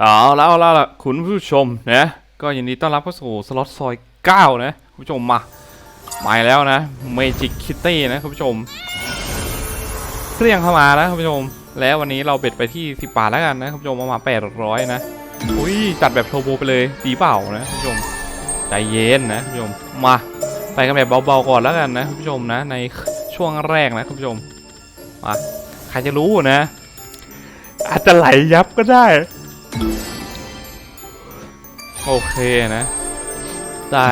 เอาแล้วเอาแล้วล่ะคุณผู้ชมนะก็ยินดีต้อนรับเข้าสู่สล็อตซอย9นะคุณผู้ชมมามาแล้วนะเมจิกคิตตี้นะคุณผู้ชมเครื่องเข้ามาแล้วคุณผู้ชม แล้ววันนี้เราเบ็ดไปที่ 10 บาทแล้วกันนะคุณผู้ชมเอามา800 นะอุ้ยจัดแบบโทโบไปเลยดีเปล่านะคุณผู้ชมใจเย็นนะคุณผู้ชมมาไปกันแบบเบาๆก่อนแล้วกันนะคุณผู้ชมนะ ในช่วงแรกนะคุณผู้ชมมาใครจะรู้นะ อาจจะไหลยับก็ได้ โอเคนะ ได้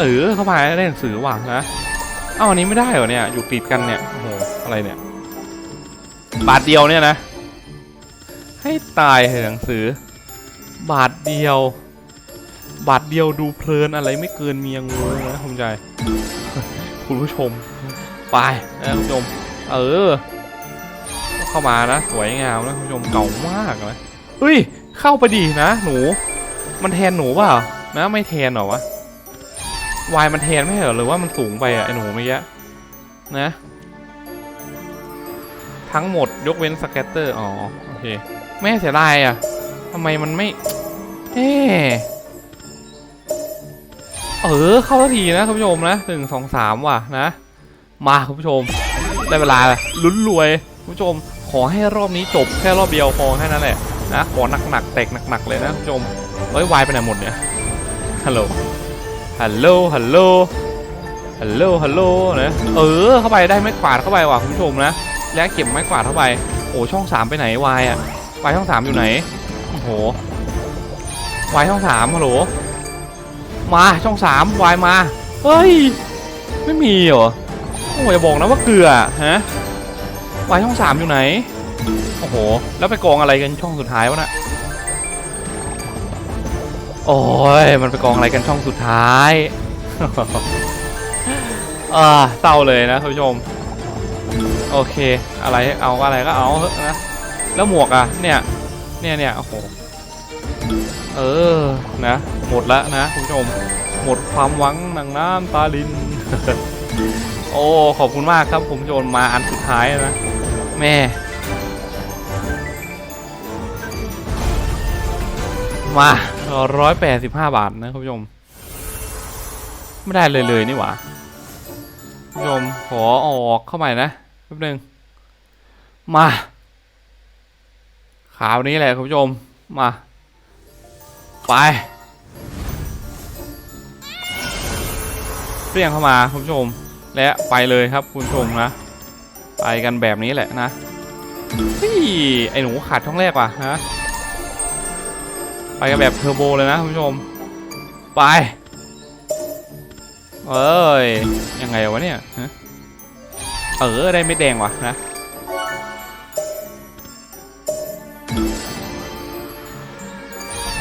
เออเข้ามาได้หนังสือว่ะนะ เอ้าอันนี้ไม่ได้เหรอเนี่ย อยู่ติดกันเนี่ยโอ้โหอะไรเนี่ย บาทเดียวเนี่ยนะ ให้ตายเถอะหนังสือ บาทเดียว บาทเดียวดูเพลินอะไรไม่เกินเมียงูนะคุณใจ คุณผู้ชม ไปนะคุณผู้ชม เออ เข้ามานะ สวยงามนะคุณผู้ชมเก่ามากนะเฮ้ย เข้าไปดีนะ หนู มันแทนหนูเปล่านะไม่แทนหรอวะวายมันแทนไม่เหรอหรือว่ามันสูงไปอะไอหนูเมื่อกี้นะ ทั้งหมดยกเว้นสแกตเตอร์อ๋อโอเคแม่เสียดายอะทำไมมันไม่เอเออเข้าทีนะคุณผู้ชมนะหนึ่งสองสามว่ะนะ มาคุณผู้ชม ได้เวลาลุ้นรวยคุณผู้ชมขอให้รอบนี้จบแค่รอบเดียวพอแค่นั้นแหละ นะขอหนักๆแตกหนักๆเลยนะคุณผู้ชมเฮ้ยวายไปไหนหมดเนี่ยฮัลโหลฮัลโหลฮัลโหลฮัลโหลฮัลโหลนะเออเข้าไปได้ไม้กวาดเข้าไปว่ะคุณผู้ชมนะแล้วเก็บไม้กวาดเข้าไปโอ้ช่องสามไปไหนวายอะวายช่องสามอยู่ไหนโอ้โหวายช่องสามฮัลโหลมาช่องสามวายมาเฮ้ยไม่มีเหรอโอ้ยอย่าบอกนะว่าเกลือฮะวายช่องสามอยู่ไหน โอ้โห แล้วไปกองอะไรกันช่องสุดท้ายวะน่ะโอ้ย มันไปกองอะไรกันช่องสุดท้ายอ่าเศร้าเลยนะคุณผู้ชม โอเค อะไรเอาอะไรก็เอาเถอะนะ แล้วหมวกอะ เนี่ย เนี่ยเนี่ยโอ้โห เออ นะ หมดละนะคุณผู้ชม หมดความหวังหนังน้ำตาลิน โอ้ ขอบคุณมากครับผู้ชมมาอันสุดท้ายนะ แม่ มาร้อยแปดสิบห้าบาทนะคุณผู้ชม ไม่ได้เลยเลยนี่หว่าคุณผู้ชมขอออกเข้าใหม่นะแป๊บนึง มาขาวนี้แหละคุณผู้ชม มา ไปเรียงเข้ามาคุณผู้ชม และไปเลยครับคุณผู้ชมนะ ไปกันแบบนี้แหละนะเฮ้ยไอหนูขาดช่องแรกว่ะฮะ ไปกันแบบเทอร์โบเลยนะคุณผู้ชม ไป เอ้ย ยังไงวะเนี่ยเออ ได้เม็ดแดงวะนะ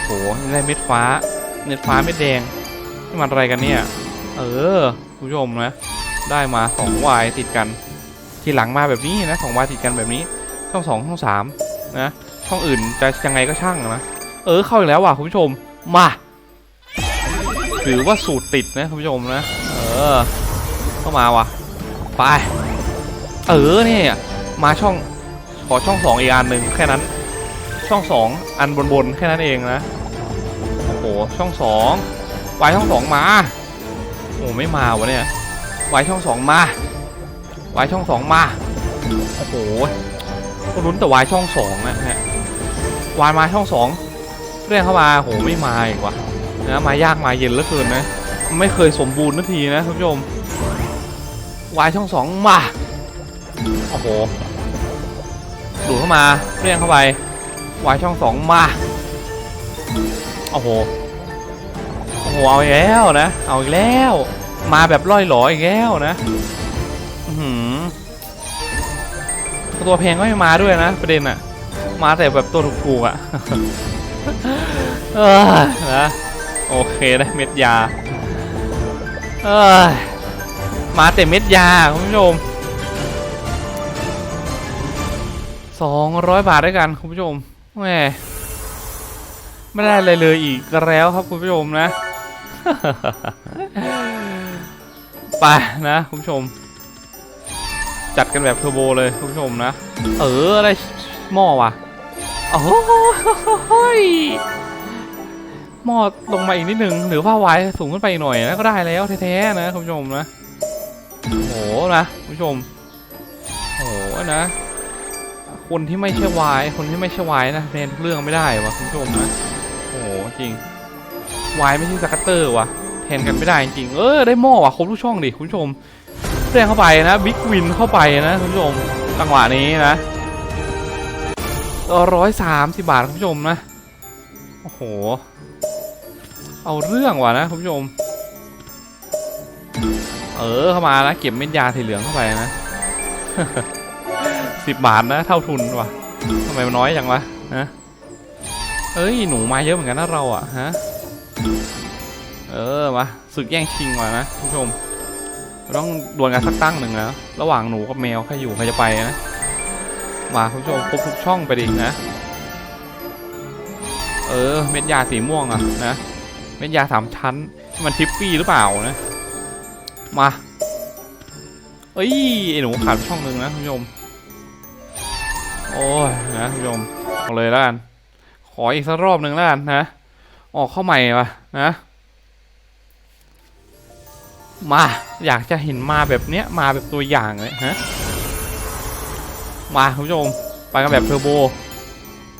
โห ได้เม็ดฟ้า เม็ดฟ้าเม็ดแดงนี่มันอะไรกันเนี่ย เออ คุณผู้ชมนะ ได้มาสองวายติดกัน ทีหลังมาแบบนี้นะสองวายติดกันแบบนี้ ช่องสองช่องสามนะ ช่องอื่นจะยังไงก็ช่างนะ เออเข้าอีกแล้วว่ะคุณผู้ชมมาถือว่าสูตรติดนะคุณผู้ชมนะ เออเข้ามาว่ะไปเออเนี่ยมาช่องขอช่องสองอีกอันหนึ่งแค่นั้น ช่องสองอันบนบนๆแค่นั้นเองนะโอ้โหช่องสองวายช่องสองมาโอ้ไม่มาวะเนี่ยวายช่องสองมาวายช่องสองมาโอ้โหก็ลุ้นแต่วายช่องสองนะฮะวายมาช่องสอง เรียกเข้ามาโหไม่มาอีกว่ะนะมายากมาเย็นเหลือเกินนะ ไม่เคยสมบูรณ์นาทีนะคุณผู้ชมวายช่องสองมาโอ้โหดูเข้ามาเรียกเข้าไปวายช่องสองมาโอ้โหโอ้โหเอาอีกแล้วนะเอาอีกแล้ว มาแบบล่อยหลออีกแล้วนะอื้อหือตัวแพงก็ไม่มาด้วยนะ ประเด็นอะมาแต่แบบตัวถูกๆอะ เออนะโอเคได้เม็ดยาเออมาแต่เม็ดยาคุณผู้ชมสองร้อยบาทด้วยกันคุณผู้ชมแหมไม่ได้อะไรเลยอีกแล้วครับคุณผู้ชมนะไปนะคุณผู้ชม จัดกันแบบเทอร์โบเลยคุณผู้ชมนะ เอออะได้หม้อว่ะโอ้โหย หมอดลงมาอีกนิดนึง หรือว่าไวายสูงขึ้นไปหน่อยนะก็ได้แล้วแท้ๆนะคุณผู้ชมนะโอ้โหนะคุณผู้ชมโอ้โหนะคนที่ไม่ใช่วาย คนที่ไม่ใช่วายนะแทนทุกเรื่องไม่ได้วะคุณผู้ชมนะโอ้โหจริงวายไม่ใช่สกัตเตอร์วะแทนกันไม่ได้จริงเออได้หม้อว่ะครบทุกช่องดิคุณผู้ชมแรงเข้าไปนะบิ๊กวินเข้าไปนะคุณผู้ชมจังหวะนี้นะร้อยสามสิบบาทคุณผู้ชมนะ โอ้โห เอาเรื่องว่ะนะคุณผู้ชม เออเข้ามานะเก็บเม็ดยาสีเหลืองเข้าไปนะสิบบาทนะเท่าทุนว่ะทำไมมันน้อยจังวะฮะเอ้ยหนูมาเยอะเหมือนกันนะเราอะฮะเออมาศึกแย่งชิงมานะคุณผู้ชมต้องดวลกันสักตั้งหนึ่งนะระหว่างหนูกับแมวใครอยู่ใครจะไปนะมาคุณผู้ชมครบทุกช่องไปดินะ เออ เม็ดยาสีม่วงอะนะ เม็ดยาสามชั้น มันทิปฟี่หรือเปล่านะ มาเอ้ยไอ้หนูขาดช่องหนึ่งนะคุณผู้ชม โอ้ยนะคุณผู้ชมเอาเลยแล้วกัน ขออีกสักรอบหนึ่งแล้วกันนะ ออกเข้าใหม่ปะนะ มา อยากจะเห็นมาแบบเนี้ย มาแบบตัวอย่างเลยฮะ มาคุณผู้ชม ไปกันแบบเทอร์โบ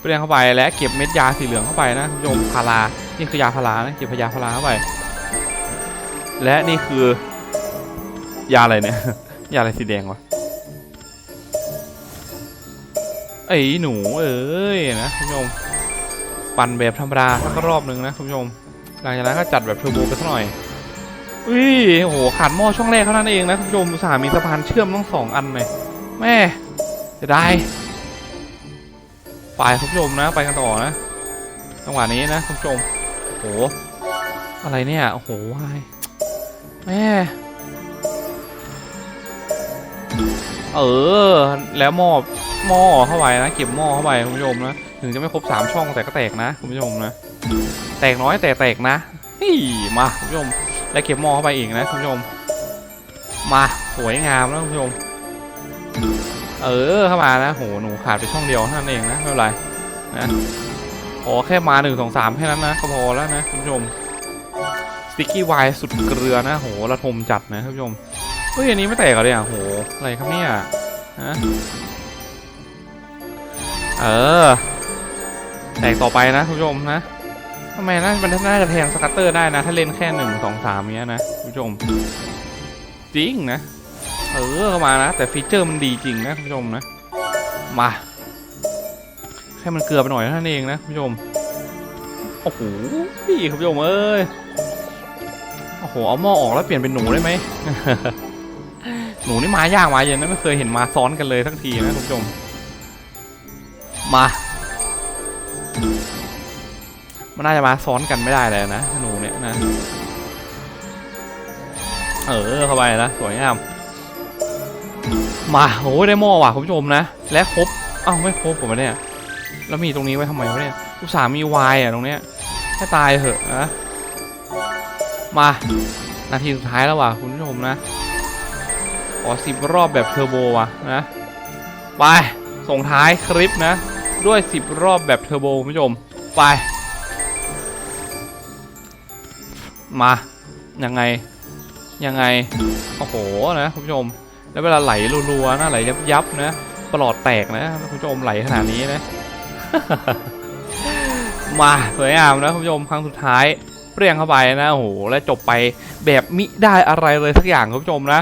เปรี้ยงเข้าไปและเก็บเม็ดยาสีเหลืองเข้าไปนะคุณผู้ชมพารานี่คือยาพารานะเก็บพยาพาราเข้าไป และนี่คือยาอะไรเนี่ย ยาอะไรสีแดงวะไอ้หนูเอ้ยนะคุณผู้ชมปั่นแบบธรรมดาสักรอบหนึ่งนะคุณผู้ชมหลังจากนั้นก็จัดแบบเทอร์โบไปสักหน่อยอุ้ยโอ้โหขาดหม้อช่องแรกเท่านั้นเองนะคุณผู้ชมสามีสะพานเชื่อมต้องสองอันเลยแม่จะได้ ไปคุณผู้ชมนะ ไปกันต่อนะจังหวะนี้นะคุณผู้ชมโอ้โหอะไรเนี่ยโอ้โหวายแม่เออ แล้วหม้อหม้อเข้าไปนะเก็บหม้อเข้าไปคุณผู้ชมนะถึงจะไม่ครบสามช่องแต่ก็แตกนะคุณผู้ชมนะแตกน้อยแต่แตกนะฮ้ยมาคุณผู้ชมและเก็บหม้อเข้าไปอีกนะคุณผู้ชมมาสวยงามนะคุณผู้ชม เออเข้ามานะโหหนูขาดไปช่องเดียวเท่านั้นเองนะไม่เป็นไรนะขอแค่มาหนึ่งสองสามแค่นั้นนะก็พอแล้วนะคุณผู้ชมสติ๊กกี้ไวสุดเกลือนะโหระทมจัดนะคุณผู้ชมเฮ้ยอันนี้ไม่แตกเหรอเนี่ยโหอะไรครับเนี่ยฮะเออแตกต่อไปนะคุณผู้ชมนะทำไมนะมันน่าจะแทงสกัตเตอร์ได้นะ ถ้าเล่นแค่หนึ่งสองสามเนี้ยนะคุณผู้ชม จริงนะ เออเข้ามานะ แต่ฟีเจอร์มันดีจริงนะคุณผู้ชมนะ มาแค่มันเกลือไปหน่อยเท่านั้นเองนะคุณผู้ชม โอ้โหพี่คุณผู้ชมเอ้ย โอ้โหเอาหม้อออกแล้วเปลี่ยนเป็นหนูได้ไหมหนูนี่มายากมาเย็นนะไม่เคยเห็นมาซ้อนกันเลยทั้งทีนะคุณผู้ชม มามันน่าจะมาซ้อนกันไม่ได้เลยนะหนูเนี่ยนะ เออเข้าไปนะสวยงาม มาโอ้ยได้หม้อว่ะคุณผู้ชมนะ และครบอ้าวไม่ครบผมเนี่ย แล้วมีตรงนี้ไว้ทำไมวะเนี่ยอุตส่าห์มีวายอะตรงเนี้ยให้ตายเถอะนะมานาทีสุดท้ายแล้วว่ะคุณผู้ชมนะขอสิบรอบแบบเทอร์โบว่ะนะไปส่งท้ายคลิปนะ ด้วยสิบรอบแบบเทอร์โบคุณผู้ชมไปมายังไงยังไงโอ้โหนะคุณผู้ชม แล้วเวลาไหลรัวๆนะไหลยับๆนะปลอดแตกนะคุณผู้ชมไหลขนาดนี้นะ มาสวยงามนะคุณผู้ชมครั้งสุดท้ายเปรี้ยงเข้าไปนะโอ้โหและจบไปแบบมิได้อะไรเลยสักอย่างคุณผู้ชมนะ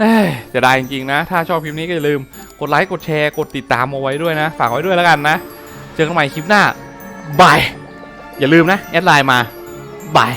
เอ้จะได้จริงๆนะ ถ้าชอบคลิปนี้ก็อย่าลืมกดไลค์กดแชร์กดติดตามเอาไว้ด้วยนะ ฝากไว้ด้วยแล้วกันนะ เจอกันใหม่คลิปหน้าบายอย่าลืมนะ แอดไลน์มาบาย